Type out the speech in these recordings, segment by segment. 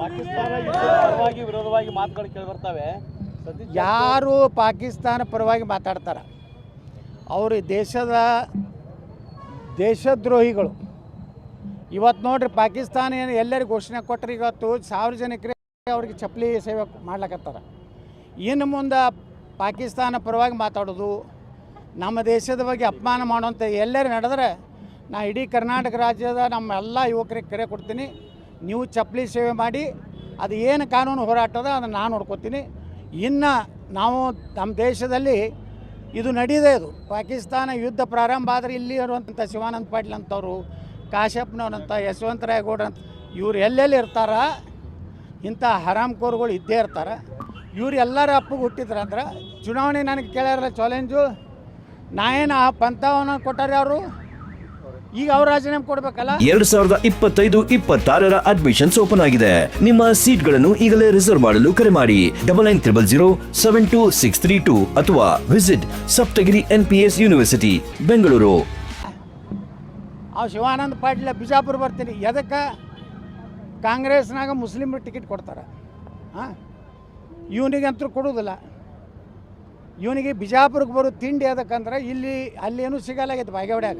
ಪಾಕಿಸ್ತಾನ ಪರವಾಗಿ ವಿರೋಧವಾಗಿ ಮಾತುಗಳು ಕೇಳಿ ಬರ್ತವೆ. ಯಾರು ಪಾಕಿಸ್ತಾನ ಪರವಾಗಿ ಮಾತಾಡ್ತಾರ? ಅವರು ದೇಶದ ದೇಶದ್ರೋಹಿಗಳು. ಇವತ್ತು ನೋಡ್ರಿ ಪಾಕಿಸ್ತಾನ ಏನು ಎಲ್ಲರಿಗೂ ಘೋಷಣೆ ಕೊಟ್ಟರೆ ಇವತ್ತು ಸಾರ್ವಜನಿಕರಿಗೆ ಅವ್ರಿಗೆ ಚಪ್ಪಲಿ ಸೇವೆ ಮಾಡ್ಲಕತ್ತಾರ. ಇನ್ನು ಮುಂದೆ ಪಾಕಿಸ್ತಾನ ಪರವಾಗಿ ಮಾತಾಡೋದು, ನಮ್ಮ ದೇಶದ ಬಗ್ಗೆ ಅಪಮಾನ ಮಾಡುವಂಥ ಎಲ್ಲರೂ ನಡೆದ್ರೆ ನಾ ಇಡೀ ಕರ್ನಾಟಕ ರಾಜ್ಯದ ನಮ್ಮ ಎಲ್ಲ ಯುವಕರಿಗೆ ಕರೆ ಕೊಡ್ತೀನಿ. ನೀವು ಚಪ್ಪಲಿ ಸೇವೆ ಮಾಡಿ, ಅದು ಏನು ಕಾನೂನು ಹೋರಾಟ ಅದ ಅದನ್ನು ನಾನು ನೋಡ್ಕೋತೀನಿ. ಇನ್ನು ನಾವು ನಮ್ಮ ದೇಶದಲ್ಲಿ ಇದು ನಡೀದೆ ಇದು ಪಾಕಿಸ್ತಾನ ಯುದ್ಧ ಪ್ರಾರಂಭ ಆದರೆ ಇಲ್ಲಿ ಇರುವಂಥ ಶಿವಾನಂದ ಪಾಟೀಲ್ ಅಂತವರು ಕಾಶ್ಯಪ್ನವ್ರಂತ ಯಶವಂತ ರಾಯಗೌಡ ಅಂತ, ಇವ್ರು ಎಲ್ಲೆಲ್ಲಿ ಇರ್ತಾರ? ಇಂಥ ಹರಾಮ್ಕೋರ್ಗಳು ಇದ್ದೇ ಇರ್ತಾರೆ. ಇವ್ರು ಎಲ್ಲರೂ ಅಪ್ಪಗೆ ಹುಟ್ಟಿದ್ರಂದ್ರೆ ಚುನಾವಣೆ ನನಗೆ ಕೇಳ್ಯಾರಲ್ಲ ಚಾಲೆಂಜು ನಾ ಏನು ಆ ಪಂಥವನ್ನು ಕೊಟ್ಟಾರೆ ಅವರು ಈಗ ಅವ್ರ ರಾಜೀನಾಮೆ ಕೊಡ್ಬೇಕಲ್ಲ? ಎರಡ್ ಸಾವಿರದ ಇಪ್ಪತ್ತೈದು ಇಪ್ಪತ್ತಾರರ ಅಡ್ಮಿಷನ್ಸ್ ಓಪನ್ ಆಗಿದೆ. ನಿಮ್ಮ ಸೀಟ್ಗಳನ್ನು ಈಗಲೇ ರಿಸರ್ವ್ ಮಾಡಲು ಕರೆ ಮಾಡಿ. Double nine triple zero seven two six three two ಅಥವಾ visit Saptagiri N P S university Bengaluru. ಆ ಶಿವಾನಂದ ಪಾಟೀಲ ಬಿಜಾಪುರ ಬರ್ತೀನಿ. ಎದಕ್ಕೆ? ಕಾಂಗ್ರೆಸ್ನಾಗ ಮುಸ್ಲಿಮ್ರು ಟಿಕೆಟ್ ಕೊಡ್ತಾರೆ. ಹಾಂ ಇವನಿಗಂತೂ ಕೊಡೋದಿಲ್ಲ ಇವನಿಗೆ ಬಿಜಾಪುರಕ್ಕೆ ಬರೋ ತಿಂಡಿ ಅದಕ್ಕಂದ್ರೆ ಇಲ್ಲಿ ಅಲ್ಲಿ ಏನೂ ಸಿಗಲ್ಲಾಗೈತೆ ಬಾಗೇವಾಡ್ಯಾಗ.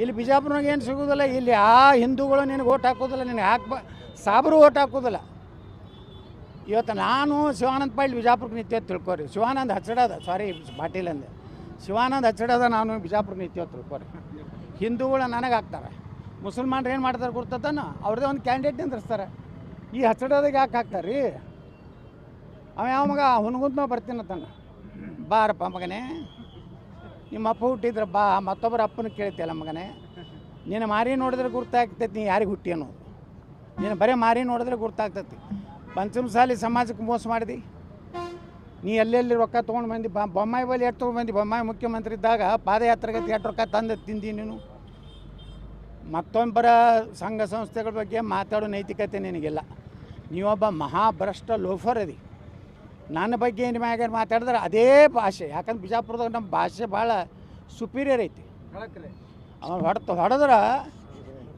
ಇಲ್ಲಿ ಬಿಜಾಪುರನಾಗ ಏನು ಸಿಗೋದಿಲ್ಲ, ಇಲ್ಲಿ ಆ ಹಿಂದೂಗಳು ನಿನಗೆ ಓಟ್ ಹಾಕೋದಿಲ್ಲ, ನಿನಗೆ ಹಾಕ್ಬ ಸಾಬ್ರು ಓಟ್ ಹಾಕೋದಿಲ್ಲ. ಇವತ್ತು ನಾನು ಶಿವಾನಂದ ಪಾಟೀಲ್ ಬಿಜಾಪುರಕ್ಕೆ ನಿತ್ಯ ತಿಳ್ಕೊರಿ. ಶಿವಾನಂದ ಹಚ್ಚಡದ ಸಾರಿ ಪಾಟೀಲ್ ಅಂದೆ. ಶಿವಾನಂದ ಹಚ್ಚಡದ ನಾನು ಬಿಜಾಪುರಕ್ಕೆ ನಿತ್ಯ ತಿಳ್ಕೊರಿ. ಹಿಂದೂಗಳು ನನಗೆ ಹಾಕ್ತಾರೆ. ಮುಸಲ್ಮಾನರು ಏನು ಮಾಡ್ತಾರೆ ಗೊತ್ತದನ ಅವ್ರದ್ದೇ ಒಂದು ಕ್ಯಾಂಡಿಡೇಟ್ ನಿಂದಿರ್ತಾರೆ ಈ ಹಚ್ಚಡದಾಗ ಯಾಕೆ ಹಾಕ್ತಾರೆ ರೀ ಅವ ಯಾವ ಮಗ? ಹುನ್ಗುಂತ ಬರ್ತೀನತ್ತಾನ ಬಾರಪ್ಪ ಮಗನೇ. ನಿಮ್ಮ ಅಪ್ಪ ಹುಟ್ಟಿದ್ರೆ ಬಾ, ಮತ್ತೊಬ್ಬರ ಅಪ್ಪನ ಕೇಳ್ತಿಯಲ್ಲ ಮಗನೇ. ನೀನು ಮಾರಿ ನೋಡಿದ್ರೆ ಗುರ್ತಾಗ್ತೈತಿ, ನೀ ಯಾರಿಗೆ ಹುಟ್ಟಿ ಅನ್ನೋದು. ನೀನು ಬರೀ ಮಾರಿ ನೋಡಿದ್ರೆ ಗುರ್ತಾಗ್ತೈತಿ. ಪಂಚಮಸಾಲಿ ಸಮಾಜಕ್ಕೆ ಮೋಸ ಮಾಡಿದಿ. ನೀ ಎಲ್ಲೆಲ್ಲಿ ರೊಕ್ಕ ತೊಗೊಂಡು ಬಂದು, ಬ, ಬೊಮ್ಮಾಯಿ ಬಳಿ ಎಷ್ಟು ತೊಗೊಂಡು ಬಂದು? ಬೊಮ್ಮಾಯಿ ಮುಖ್ಯಮಂತ್ರಿ ಇದ್ದಾಗ ಪಾದಯಾತ್ರೆಗೆ ಎಷ್ಟು ರೊಕ್ಕ ತಂದು ತಿಂದಿ ನೀನು? ಮತ್ತೊಬ್ಬರ ಸಂಘ ಸಂಸ್ಥೆಗಳ ಬಗ್ಗೆ ಮಾತಾಡೋ ನೈತಿಕತೆ ನಿನಗಿಲ್ಲ. ನೀವೊಬ್ಬ ಮಹಾಭ್ರಷ್ಟ ಲೋಫರ್ ಅದಿ. ನನ್ನ ಬಗ್ಗೆ ಏನು ಮ್ಯಾಗ ಮಾತಾಡಿದ್ರೆ ಅದೇ ಭಾಷೆ. ಯಾಕಂದ್ರೆ ಬಿಜಾಪುರದಾಗ ನಮ್ಮ ಭಾಷೆ ಭಾಳ ಸುಪೀರಿಯರ್ ಐತಿ. ಅವ್ನು ಹೊಡೆತ ಹೊಡೆದ್ರೆ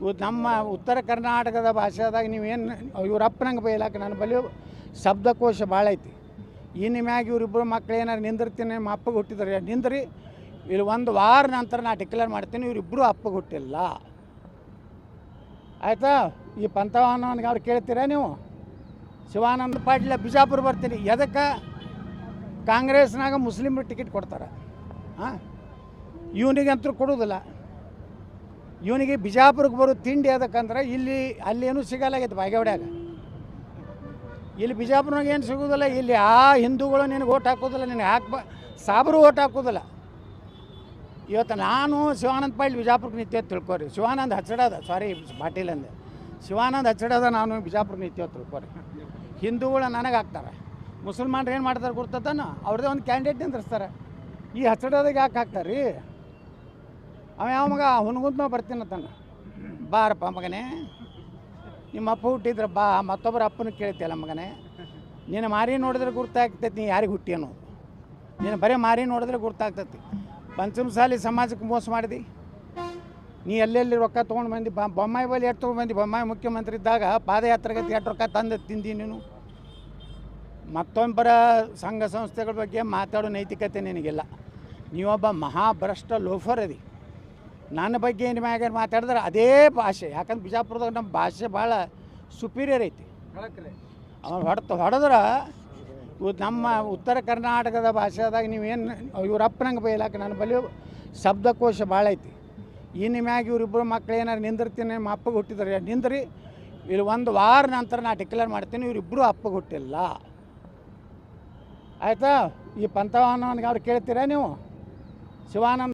ಇವ್ ನಮ್ಮ ಉತ್ತರ ಕರ್ನಾಟಕದ ಭಾಷೆದಾಗ ನೀವೇನು ಇವ್ರ ಅಪ್ಪನಂಗೆ ಬೈಲಾಕ ನನ್ನ ಬಳಿ ಶಬ್ದಕೋಶ ಭಾಳ ಐತಿ. ಇನ್ನು ಮ್ಯಾಗ ಇವರಿಬ್ಬರು ಮಕ್ಳು ಏನಾರು ನಿಂದಿರ್ತೀನಿ ನಿಮ್ಮ ಅಪ್ಪಗೆ ಹುಟ್ಟಿದ್ರೆ ನಿಂದ್ರಿ? ಇಲ್ಲಿ ಒಂದು ವಾರ ನಂತರ ನಾ ಡಿಕ್ಲೇರ್ ಮಾಡ್ತೀನಿ ಇವರಿಬ್ಬರು ಅಪ್ಪಗೆ ಹುಟ್ಟಿಲ್ಲ. ಆಯಿತಾ? ಈ ಪಂಥವನ್ನು ಅವ್ರು ಕೇಳ್ತೀರಾ ನೀವು? ಶಿವಾನಂದ ಪಾಟೀಲ ಬಿಜಾಪುರ ಬರ್ತೀನಿ. ಎದಕ್ಕೆ? ಕಾಂಗ್ರೆಸ್ನಾಗ ಮುಸ್ಲಿಮ್ರು ಟಿಕೆಟ್ ಕೊಡ್ತಾರೆ. ಹಾಂ ಇವನಿಗಂತೂ ಕೊಡೋದಿಲ್ಲ ಇವನಿಗೆ ಬಿಜಾಪುರಕ್ಕೆ ಬರೋ ತಿಂಡಿ ಅದಕ್ಕಂದ್ರೆ ಇಲ್ಲಿ ಅಲ್ಲಿ ಏನೂ ಸಿಗಲ್ಲಾಗೈತೆ ಬಾಗೇವಾಡ್ಯಾಗ ಇಲ್ಲಿ ಬಿಜಾಪುರನಾಗ ಏನು ಸಿಗೋದಿಲ್ಲ ಇಲ್ಲಿ ಆ ಹಿಂದೂಗಳು ನಿನಗೆ ಓಟ್ ಹಾಕೋದಿಲ್ಲ ನಿನಗೆ ಹಾಕ್ಬ, ಸಾಬ್ರು ಓಟ್ ಹಾಕೋದಿಲ್ಲ ಇವತ್ತು ನಾನು ಶಿವಾನಂದ ಪಾಟೀಲ್ ಬಿಜಾಪುರಕ್ಕೆ ನಿತ್ಯ ತಿಳ್ಕೊರಿ. ಶಿವಾನಂದ ಹಚ್ಚಡದ ಸಾರಿ ಪಾಟೀಲ್ ಅಂದೆ. ಶಿವಾನಂದ ಹಚ್ಚಡದ ನಾನು ಬಿಜಾಪುರಕ್ಕೆ ನಿತ್ಯ ತಿಳ್ಕೊರಿ. ಹಿಂದೂಗಳು ನನಗೆ ಹಾಕ್ತಾರೆ ಮುಸಲ್ಮಾನ್ರು ಏನು ಮಾಡ್ತಾರೆ ಗೊತ್ತದನ ಅವ್ರದ್ದೇ ಒಂದು ಕ್ಯಾಂಡಿಡೇಟ್ ನಿಂದಿರ್ತಾರೆ ಈ ಹಚ್ಚಡೋದಾಗ ಯಾಕೆ ಹಾಕ್ತಾರೆ? ರೀ ಅವ ಯಾವ ಮಗ? ಹುನ್ಗುಂತ ಬರ್ತೀನತ್ತಾನ ಬಾರಪ್ಪ ಮಗನೇ, ನಿಮ್ಮ ಅಪ್ಪ ಹುಟ್ಟಿದ್ರೆ ಬಾ, ಮತ್ತೊಬ್ಬರ ಅಪ್ಪನ ಕೇಳ್ತಿಯಲ್ಲ ಮಗನೇ. ನೀನು ಮಾರಿ ನೋಡಿದ್ರೆ ಗುರ್ತಾಗ್ತೈತಿ, ನೀ ಯಾರಿಗೆ ಹುಟ್ಟಿ ಅನ್ನೋದು ನೀನು ಬರೀ ಮಾರಿ ನೋಡಿದ್ರೆ ಗುರ್ತಾಗ್ತೈತಿ. ಪಂಚಮಸಾಲಿ ಸಮಾಜಕ್ಕೆ ಮೋಸ ಮಾಡಿದಿ? ನೀ ಎಲ್ಲೆಲ್ಲಿ ರೊಕ್ಕ ತೊಗೊಂಡು ಬಂದು? ಬ ಬೊಮ್ಮಾಯಿ ಬಳಿ ಎಷ್ಟು ತೊಗೊಂಡು ಬಂದು? ಬೊಮ್ಮಾಯಿ ಮುಖ್ಯಮಂತ್ರಿ ಇದ್ದಾಗ ಪಾದಯಾತ್ರೆಗೆ ಎಷ್ಟು ರೊಕ್ಕ ತಂದು ತಿಂದಿ ನೀನು. ಮತ್ತೊಬ್ಬರ ಸಂಘ ಸಂಸ್ಥೆಗಳ ಬಗ್ಗೆ ಮಾತಾಡೋ ನೈತಿಕತೆ ನಿನಗಿಲ್ಲ. ನೀವೊಬ್ಬ ಮಹಾಭ್ರಷ್ಟ ಲೋಫರ್ ಅದಿ. ನನ್ನ ಬಗ್ಗೆ ಏನು ಮ್ಯಾಗ ಮಾತಾಡಿದ್ರೆ ಅದೇ ಭಾಷೆ. ಯಾಕಂದ್ರೆ ಬಿಜಾಪುರದಾಗ ನಮ್ಮ ಭಾಷೆ ಭಾಳ ಸುಪೀರಿಯರ್ ಐತಿ. ಅವ್ನು ಹೊಡೆತ ಹೊಡೆದ್ರೆ ನಮ್ಮ ಉತ್ತರ ಕರ್ನಾಟಕದ ಭಾಷೆದಾಗ ನೀವೇನು ಇವ್ರ ಅಪ್ಪನಂಗೆ ಬೈಲಾಕ ನನ್ನ ಬಳಿ ಶಬ್ದಕೋಶ ಭಾಳ ಐತಿ. ಇನ್ನು ಮ್ಯಾಗ ಇವರಿಬ್ಬರು ಮಕ್ಳು ಏನಾರು ನಿಂದಿರ್ತೀನಿ, ನಮ್ಮ ಅಪ್ಪಗೆ ಹುಟ್ಟಿದ್ರೆ ನಿಂದ್ರಿ? ಇಲ್ಲಿ ಒಂದು ವಾರ ನಂತರ ನಾ ಡಿಕ್ಲೇರ್ ಮಾಡ್ತೀನಿ ಇವರಿಬ್ಬರು ಅಪ್ಪಗೆ ಹುಟ್ಟಿಲ್ಲ. ಆಯಿತಾ? ಈ ಪಂಥವನ್ನ ಅವ್ರು ಕೇಳ್ತೀರಾ ನೀವು? ಶಿವಾನಂದ